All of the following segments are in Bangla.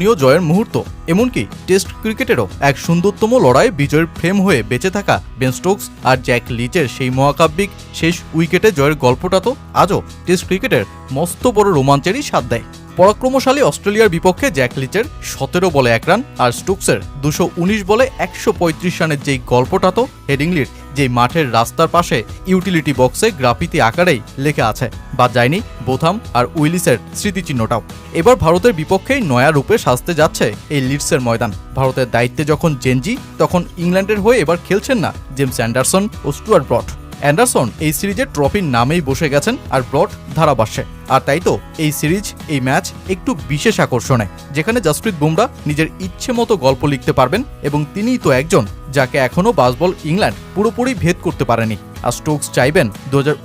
আকর্ষণীয় জয়ের মুহূর্ত, এমনকি টেস্ট ক্রিকেটেরও এক সুন্দরতম লড়াই বিজয়ের ফ্রেম হয়ে বেঁচে থাকা বেন স্টোকস আর জ্যাক লিচের সেই মহাকাব্যিক শেষ উইকেটে জয়ের গল্পটা তো আজও টেস্ট ক্রিকেটের মস্ত বড় রোমাঞ্চেরই সাথ দেয়। পরাক্রমশালী অস্ট্রেলিয়ার বিপক্ষে জ্যাক লিচের সতেরো বলে এক রান আর স্টোকসের দুশো উনিশ বলে একশো পঁয়ত্রিশ রানের যেই গল্পটা তো হেডিংলির যেই মাঠের রাস্তার পাশে ইউটিলিটি বক্সে গ্রাফিতি আকারেই লেখা আছে। বা যায়নি বোথাম আর উইলিসের স্মৃতিচিহ্নটাও। এবার ভারতের বিপক্ষেই নয়া রূপে সাজতে যাচ্ছে এই লিডসের ময়দান। ভারতের দায়িত্বে যখন জেনজি, তখন ইংল্যান্ডের হয়ে এবার খেলছেন না জেমস অ্যান্ডারসন ও স্টুয়ার্ট ব্রড অ্যান্ডারসন এই সিরিজের ট্রফির নামেই বসে গেছেন আর ব্রড ধারাভাষ্যে। আর তাই তো এই সিরিজ, এই ম্যাচ একটু বিশেষ আকর্ষণে, যেখানে জাসপ্রীত বুমরা নিজের ইচ্ছে মতো গল্প লিখতে পারবেন এবং তিনিই তো একজন যাকে এখনও বাসবল ইংল্যান্ড পুরোপুরি ভেদ করতে পারেনি। আর স্টোকস চাইবেন দু হাজার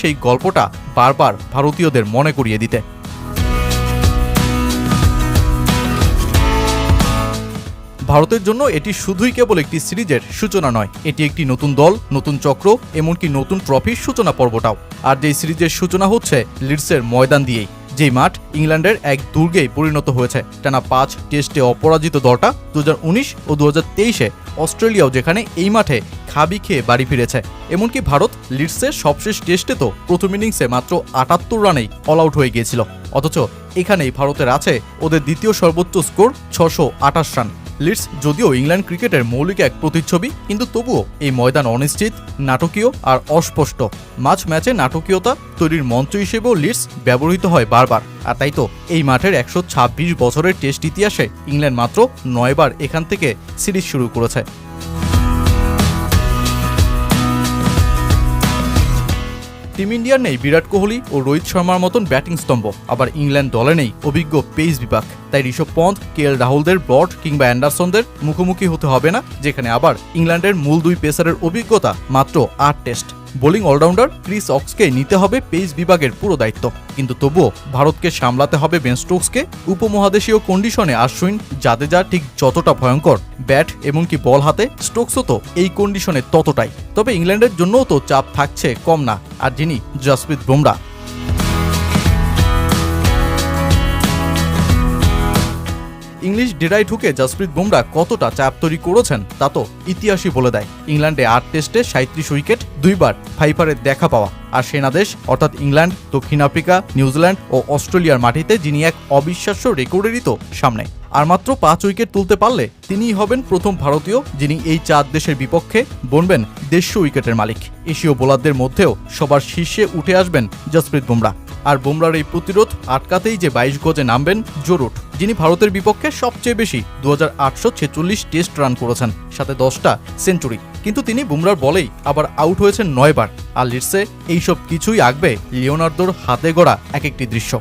সেই গল্পটা বারবার ভারতীয়দের মনে করিয়ে দিতে। ভারতের জন্য এটি শুধুই কেবল একটি সিরিজের সূচনা নয়। এটি একটি নতুন দল, নতুন চক্র, এমনকি নতুন ট্রফির সূচনা পর্বটাও। আর যেই সিরিজের সূচনা হচ্ছে, লিডসের ময়দান দিয়েই। যেই মাঠ ইংল্যান্ডের এক দুর্গেই পরিণত হয়েছে। টানা পাঁচ টেস্টে অপরাজিত দলটা দু হাজার উনিশ ও দু তেইশে অস্ট্রেলিয়াও যেখানে এই মাঠে খাবি খেয়ে বাড়ি ফিরেছে। এমনকি ভারত লিডসের সবশেষ টেস্টে তো প্রথম ইনিংসে মাত্র আটাত্তর রানেই অল আউট হয়ে গিয়েছিল। অথচ এখানেই ভারতের আছে ওদের দ্বিতীয় সর্বোচ্চ স্কোর ছশো আঠাশ রান। লিডস, যদিও ইংল্যান্ড ক্রিকেটের মৌলিক এক প্রতিচ্ছবি, কিন্তু তবুও এই ময়দান অনিশ্চিত, নাটকীয় আর অস্পষ্ট। মাঝ ম্যাচে নাটকীয়তা তৈরির মঞ্চ হিসেবেও লিডস ব্যবহৃত হয় বারবার। আর তাই তো, এই মাঠের একশো ছাব্বিশ বছরের টেস্ট ইতিহাসে ইংল্যান্ড মাত্র নয়বার এখান থেকে সিরিজ শুরু করেছে। টিম ইন্ডিয়ার নেই বিরাট কোহলি ও রোহিত শর্মার মতন ব্যাটিং স্তম্ভ। আবার ইংল্যান্ড দলে নেই অভিজ্ঞ পেস বিভাগ তাই ঋষভ পন্থ, কে এল রাহুলদের ব্রড কিংবা অ্যান্ডারসনদের মুখোমুখি হতে হবে না, যেখানে আবার ইংল্যান্ডের মূল দুই পেসারের অভিজ্ঞতা মাত্র আট test. Bowling all rounder Chris অক্সকে নিতে হবে পেস বিভাগের পুরো দায়িত্ব। কিন্তু তবুও ভারতকে সামলাতে হবে বেন স্টোকসকে। উপমহাদেশীয় কন্ডিশনে আশ্বিন জাদেজা ঠিক যতটা ভয়ঙ্কর ব্যাট এমনকি বল হাতে, স্টোকসও তো এই কন্ডিশনে ততটাই। তবে ইংল্যান্ডের জন্যও তো চাপ থাকছে কম না। আর যিনি জসপ্রীত বুমরা ইংলিশ ডেরায় ঢুকে জসপ্রীত বুমরা কতটা চাপ তৈরি করেছেন, তা তো ইতিহাসই বলে দেয়। ইংল্যান্ডে আট টেস্টে সাঁত্রিশ উইকেট, দুইবার ফাইফারের দেখা পাওয়া। আর সেনাদেশ অর্থাৎ ইংল্যান্ড, দক্ষিণ আফ্রিকা, নিউজিল্যান্ড ও অস্ট্রেলিয়ার মাটিতে যিনি এক অবিশ্বাস্য রেকর্ডেরই তো সামনে। আর মাত্র পাঁচ উইকেট তুলতে পারলে তিনিই হবেন প্রথম ভারতীয় যিনি এই চার দেশের বিপক্ষে বনবেন দেড়শো উইকেটের মালিক। এশীয় বোলারদের মধ্যেও সবার শীর্ষে উঠে আসবেন জসপ্রীত বুমরা। আর বুমরার এই প্রতিরোধ আটকাতেই যে বাইশ গজে নামবেন জরুট যিনি ভারতের বিপক্ষে সবচেয়ে বেশি দু হাজার আটশো ছেচল্লিশ টেস্ট রান করেছেন, সাথে দশটা সেঞ্চুরি। কিন্তু তিনি বুমরার বলেই আবার আউট হয়েছেন নয়বার। আর লিডসে এইসব কিছুই আঁকবে লিওনার্দোর হাতে গড়া এক একটি দৃশ্য।